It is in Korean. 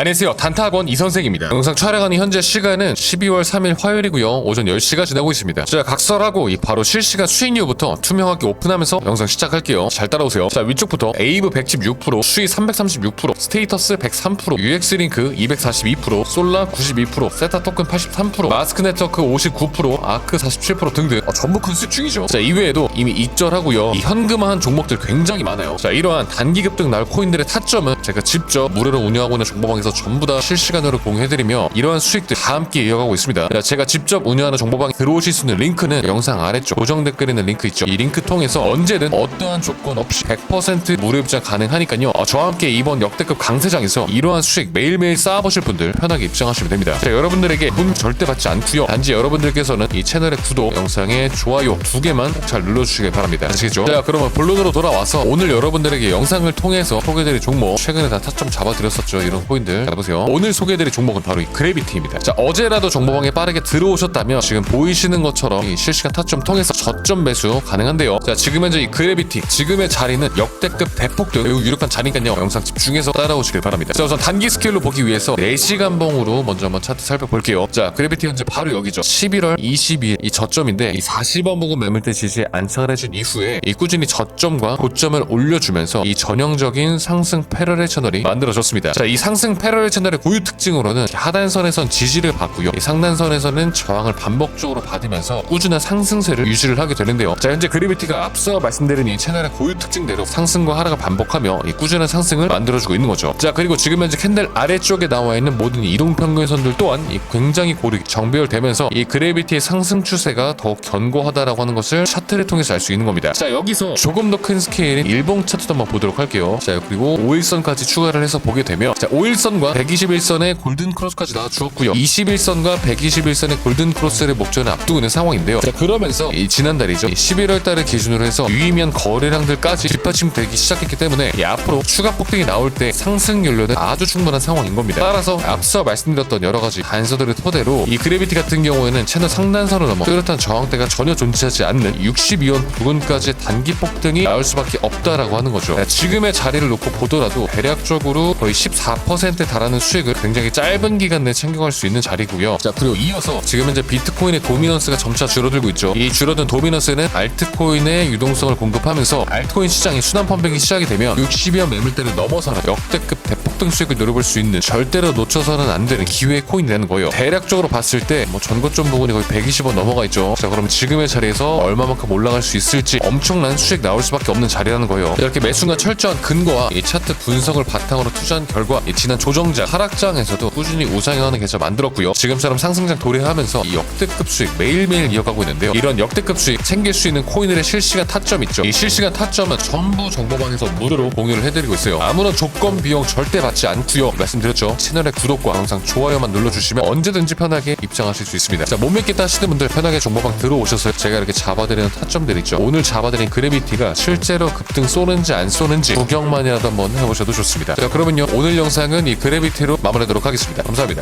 안녕하세요. 단타학원 이선생입니다. 영상 촬영하는 현재 시간은 12월 3일 화요일이고요. 오전 10시가 지나고 있습니다. 제가 각설하고 이 바로 실시간 수익률부터 투명하게 오픈하면서 영상 시작할게요. 잘 따라오세요. 자, 위쪽부터 에이브 116%, 수익 336%, 스테이터스 103%, UX 링크 242%, 솔라 92%, 세타 토큰 83%, 마스크 네트워크 59%, 아크 47% 등등 어, 전부 큰 수익 중이죠. 자, 이외에도 이미 익절하고요. 이 현금화한 종목들 굉장히 많아요. 자, 이러한 단기 급등 날 코인들의 타점은 제가 직접 무료로 운영하고 있는 정보방에서 전부 다 실시간으로 공유해드리며 이러한 수익들 다 함께 이어가고 있습니다. 자, 제가 직접 운영하는 정보방에 들어오실 수 있는 링크는 영상 아래쪽 고정 댓글에 있는 링크 있죠. 이 링크 통해서 언제든 어떠한 조건 없이 100% 무료 입장 가능하니까요. 어, 저와 함께 이번 역대급 강세장에서 이러한 수익 매일매일 쌓아보실 분들 편하게 입장하시면 됩니다. 자, 여러분들에게 돈 절대 받지 않고요. 단지 여러분들께서는 이 채널의 구독, 영상의 좋아요 두 개만 꼭잘 눌러주시길 바랍니다. 아시겠죠? 자, 그러면 본론으로 돌아와서 오늘 여러분들에게 영상을 통해서 소개드릴 종목 최근에 다 타점 잡아드렸었죠. 이런 코인들 자, 보세요. 오늘 소개해드릴 종목은 바로 이 그래비티입니다. 자, 어제라도 정보방에 빠르게 들어오셨다면 지금 보이시는 것처럼 이 실시간 타점 통해서 저점 매수 가능한데요. 자, 지금 현재 이 그래비티 지금의 자리는 역대급 대폭등 매우 유력한 자리니까요. 영상 집중해서 따라오시길 바랍니다. 자, 우선 단기 스케일로 보기 위해서 4시간 봉으로 먼저 한번 차트 살펴볼게요. 자, 그래비티 현재 바로 여기죠. 11월 22일 이 저점인데 이 40원 부근 매물대 지지에 안착을 해준 이후에 이 꾸준히 저점과 고점을 올려주면서 이 전형적인 상승 패러렐 채널이 만들어졌습니다. 자, 이 상승 패러렐 채널의 고유 특징으로는 하단선에선 지지를 받고요. 이 상단선에서는 저항을 반복적으로 받으면서 꾸준한 상승세를 유지를 하게 되는데요. 자, 현재 그래비티가 앞서 말씀드린 이 채널의 고유 특징대로 상승과 하락을 반복하며 이 꾸준한 상승을 만들어주고 있는 거죠. 자, 그리고 지금 현재 캔들 아래쪽에 나와 있는 모든 이동 평균선들 또한 이 굉장히 고르게 정배열되면서 이 그래비티의 상승 추세가 더욱 견고하다라고 하는 것을 차트를 통해서 알 수 있는 겁니다. 자, 여기서 조금 더 큰 스케일인 일봉 차트도 한번 보도록 할게요. 자, 그리고 5일선까지 추가를 해서 보게 되면 자, 5일선 과 121선의 골든 크로스까지 나와주었고요. 21선과 121선의 골든 크로스를 목전에 앞두고 있는 상황인데요. 자, 그러면서 이 지난달이죠. 11월 달을 기준으로 해서 유의미한 거래량들까지 뒷받침되기 시작했기 때문에 이 앞으로 추가 폭등이 나올 때 상승 연료는 아주 충분한 상황인 겁니다. 따라서 앞서 말씀드렸던 여러 가지 단서들을 토대로 이 그래비티 같은 경우에는 채널 상단선을 넘어 뚜렷한 저항대가 전혀 존재하지 않는 62원 부근까지 단기 폭등이 나올 수밖에 없다라고 하는 거죠. 자, 지금의 자리를 놓고 보더라도 대략적으로 거의 14%에 달하는 수익을 굉장히 짧은 기간 내에 챙겨갈 수 있는 자리고요. 자 그리고 이어서 지금 현재 비트코인의 도미넌스가 점차 줄어들고 있죠. 이 줄어든 도미넌스는 알트코인의 유동성을 공급하면서 알트코인 시장이 순환 펌핑이 시작이 되면 60여 매물대를 넘어서는 역대급 대폭등 수익을 누려볼 수 있는 절대로 놓쳐서는 안 되는 기회의 코인이 되는 거예요. 대략적으로 봤을 때 뭐 전고점 부분이 거의 120원 넘어가 있죠. 자 그럼 지금의 자리에서 얼마만큼 올라갈 수 있을지 엄청난 수익 나올 수밖에 없는 자리라는 거예요. 이렇게 매 순간 철저한 근거와 이 차트 분석을 바탕으로 투자한 결과 이 지난 조 정장 하락장에서도 꾸준히 우상향하는 계좌 만들었고요. 지금처럼 상승장 도래하면서 이 역대급 수익 매일매일 이어가고 있는데요. 이런 역대급 수익 챙길 수 있는 코인들의 실시간 타점 있죠. 이 실시간 타점은 전부 정보방에서 무료로 공유를 해드리고 있어요. 아무런 조건 비용 절대 받지 않고요. 말씀드렸죠. 채널의 구독과 영상 좋아요만 눌러주시면 언제든지 편하게 입장하실 수 있습니다. 자, 못 믿겠다 하시는 분들 편하게 정보방 들어오셔서 제가 이렇게 잡아드리는 타점들 있죠. 오늘 잡아드린 그래비티가 실제로 급등 쏘는지 안 쏘는지 구경만이라도 한번 해보셔도 좋습니다. 자, 그러면요. 오늘 영상은 이 그래비티로 마무리하도록 하겠습니다. 감사합니다.